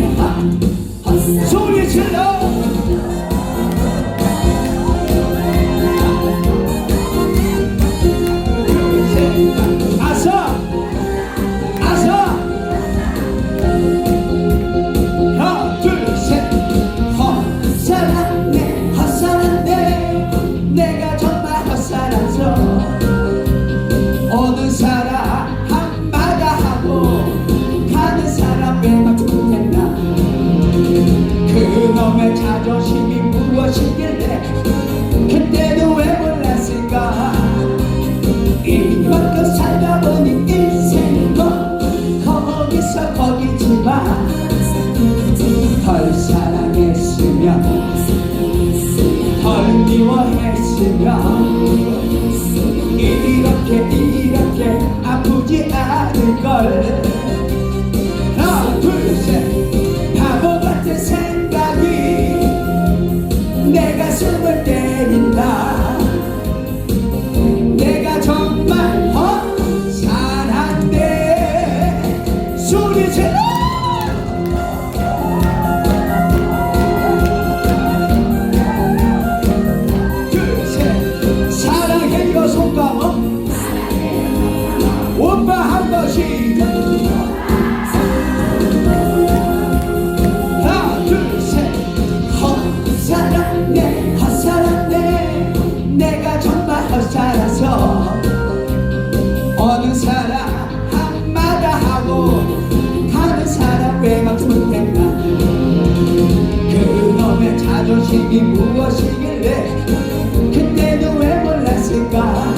건가? 자존심이 무엇이길래? 그때도 왜 몰랐을까? 이만큼 살다 보니 인생도 뭐 거기서 거기지만 덜 사랑했으면 덜 미워했으면 이렇게 이렇게 아프지 않을걸. 당신이 무엇이길래 그때도 왜 몰랐을까?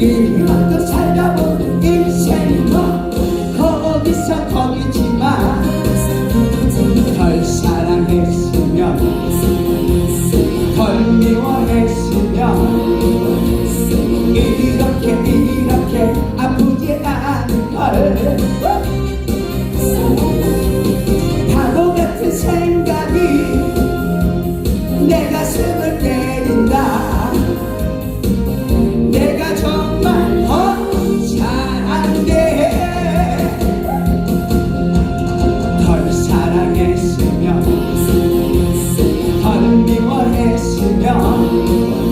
이렇게 살다 본 인생이 뭐 거기서 거기지만 덜 사랑했으면 덜 미워했으면 이렇게 있으면